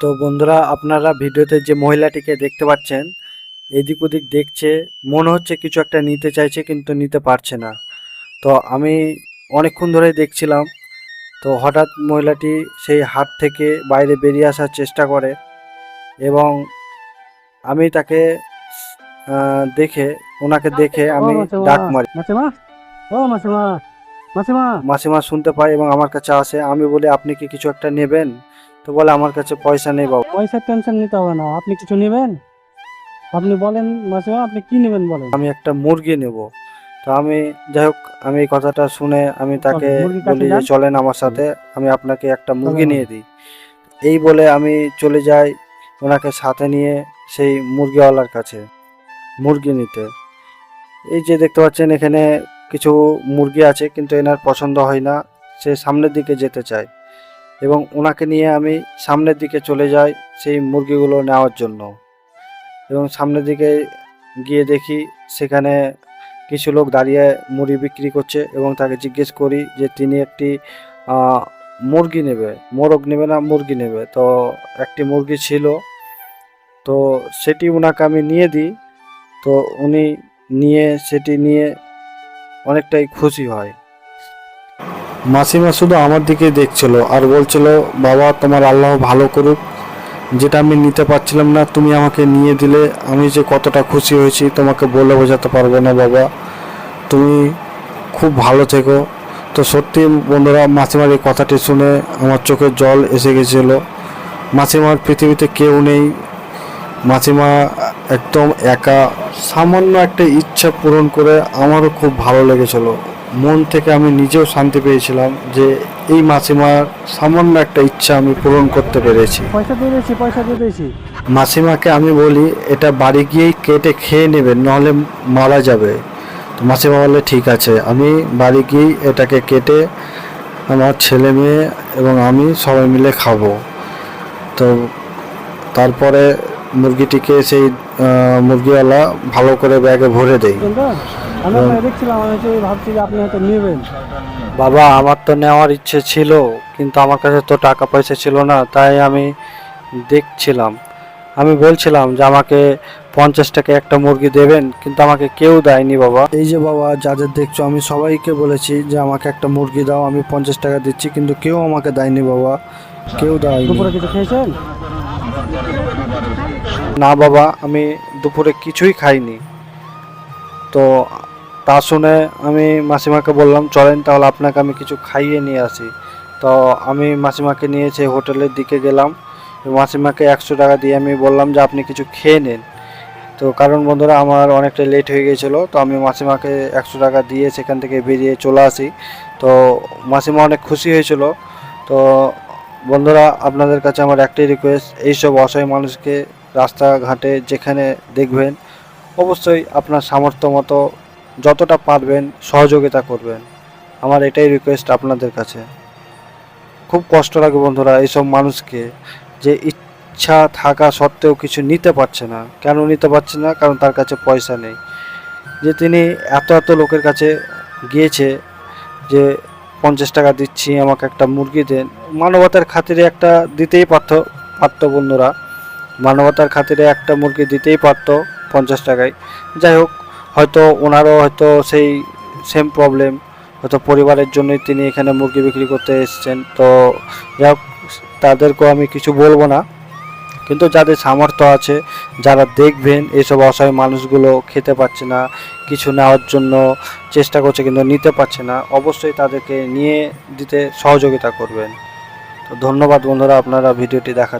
তো বন্ধুরা আপনারা ভিডিওতে যে মহিলাটিকে দেখতে পাচ্ছেন এদিক ওদিক দেখছে মনে হচ্ছে কিছু একটা নিতে চাইছে কিন্তু নিতে পারছে না। তো আমি অনেকক্ষণ ধরেই দেখছিলাম তো হঠাৎ মহিলাটি সেই হাট থেকে বাইরে বেরিয়ে আসার চেষ্টা করে এবং আমি তাকে দেখে ওনাকে দেখে আমি ডাক মারি। মাসিমা মাসিমা শুনতে পাই এবং আমার কাছে আসে আমি বলি আপনি কি কিছু একটা নেবেন? তো বলে আমার কাছে পয়সা নেই বাবা। পয়সার টেনশন নিতে হবে না আপনি কিছু নেবেন? আপনি বলেন মাসিমা আপনি কি নেবেন বলেন? আমি একটা মুরগি নেব। তো আমি যাই হোক আমি এই কথাটা শুনে আমি তাকে বলি যে চলেন আমার সাথে আমি আপনাকে একটা মুরগি নিয়ে দিই। এই বলে আমি চলে যাই ওনাকে সাথে নিয়ে সেই মুরগিওয়ালার কাছে মুরগি নিতে। এই যে দেখতে পাচ্ছেন এখানে কিছু মুরগি আছে কিন্তু এনার পছন্দ হয় না। সে সামনের দিকে যেতে চায়। এবং ওনাকে নিয়ে আমি সামনের দিকে চলে যাই সেই মুরগিগুলো নেওয়ার জন্য। এবং সামনের দিকে গিয়ে দেখি সেখানে কিছু লোক দাঁড়িয়ে মুড়ি বিক্রি করছে এবং তাকে জিজ্ঞেস করি যে তিনি একটি মুরগি নেবে। মোরগ নেবে না, মুরগি নেবে। তো একটি মুরগি ছিল। তো সেটি ওনাকে আমি নিয়ে দিই। তো উনি নিয়ে, সেটি নিয়ে অনেকটাই খুশি হয়। মাসিমা শুধু আমার দিকে দেখছিল আর বলছিল, বাবা, তোমার আল্লাহ ভালো করুক। যেটা আমি নিতে পারছিলাম না, তুমি আমাকে নিয়ে দিলে। আমি যে কতটা খুশি হয়েছি, তোমাকে বলে বোঝাতে পারব না, বাবা। তুমি খুব ভালো থেকো। তো সত্যি বন্ধুরা, মাসিমার এই কথাটি শুনে আমার চোখে জল এসে গেছিল। মাসিমার পৃথিবীতে কেউ নেই। মাসিমা একদম একা। সামান্য একটা ইচ্ছা পূরণ করে আমারও খুব ভালো লেগেছিল। মন থেকে আমি নিজেও শান্তি পেয়েছিলাম যে এই মাসিমার সামান্য একটা ইচ্ছা আমি পূরণ করতে পেরেছি। পয়সা দিয়ে দিয়েছি পয়সা দিয়ে দিয়েছি। মাসিমাকে আমি বলি এটা বাড়ি গিয়েই কেটে খেয়ে নেবেন নাহলে মারা যাবে। তো মাসিমা বললে ঠিক আছে আমি বাড়ি গিয়েই এটাকে কেটে আমার ছেলে মেয়ে এবং আমি সবাই মিলে খাব। তো তারপরে মুরগিটিকে সেই মুরগিওয়ালা ভালো করে ব্যাগে ভরে দেই কিন্তু দেখছিলাম আমি ভাবছি যে আপনি হয়তো নেবেন। বাবা আমার তো নেওয়ার ইচ্ছে ছিল কিন্তু আমার কাছে তো টাকা পয়সা ছিল না তাই আমি দেখছিলাম। আমি বলছিলাম যে আমাকে পঞ্চাশ টাকা একটা মুরগি দেবেন কিন্তু আমাকে কেউ দেয়নি বাবা। এই যে বাবা যাদের দেখছ আমি সবাইকে বলেছি যে আমাকে একটা মুরগি দাও আমি পঞ্চাশ টাকা দিচ্ছি কিন্তু কেউ আমাকে দেয়নি বাবা। কেউ দেয়নি। দুপুরে কিছু খেয়েছেন? না বাবা আমি দুপুরে কিছুই খাইনি। তো তা শুনে আমি মাসিমাকে বললাম, চলেন তাহলে আপনাকে আমি কিছু খাইয়ে নিয়ে আসি। তো আমি মাসিমাকে নিয়ে সেই হোটেলের দিকে গেলাম। মাসিমাকে একশো টাকা দিয়ে আমি বললাম যে, আপনি কিছু খেয়ে নেন। তো কারণ বন্ধুরা, আমার অনেকটা লেট হয়ে গিয়েছিল তো আমি মাসিমাকে একশো টাকা দিয়ে সেখান থেকে বেরিয়ে চলে আসি। তো মাসিমা অনেক খুশি হয়েছিল। তো বন্ধুরা, আপনাদের কাছে আমার একটাই রিকোয়েস্ট এইসব অসহায় মানুষকে রাস্তাঘাটে যেখানে দেখবেন, অবশ্যই আপনার সামর্থ্য মতো যতটা পারবেন সহযোগিতা করবেন। আমার এটাই রিকোয়েস্ট আপনাদের কাছে। খুব কষ্ট লাগে বন্ধুরা এইসব মানুষকে যে ইচ্ছা থাকা সত্ত্বেও কিছু নিতে পারছে না। কেন নিতে পারছে না? কারণ তার কাছে পয়সা নেই। যে তিনি এত এত লোকের কাছে গিয়েছে যে পঞ্চাশ টাকা দিচ্ছি, আমাকে একটা মুরগি দেন। মানবতার খাতিরে একটা দিতেই পারতো পারতো বন্ধুরা। মানবতার খাতিরে একটা মুরগি দিতেই পারতো পঞ্চাশ টাকায়। যাই হোক হয়তো ওনারও হয়তো সেই সেম প্রবলেম হয়তো পরিবারের জন্যই তিনি এখানে মুরগি বিক্রি করতে এসেছেন। তো যাই তাদেরকেও আমি কিছু বলব না। কিন্তু যাদের সামর্থ্য আছে, যারা দেখবেন এইসব অসহায় মানুষগুলো খেতে পাচ্ছে না, কিছু নেওয়ার জন্য চেষ্টা করছে কিন্তু নিতে পারছে না, অবশ্যই তাদেরকে নিয়ে দিতে সহযোগিতা করবেন। তো ধন্যবাদ বন্ধুরা, আপনারা ভিডিওটি দেখার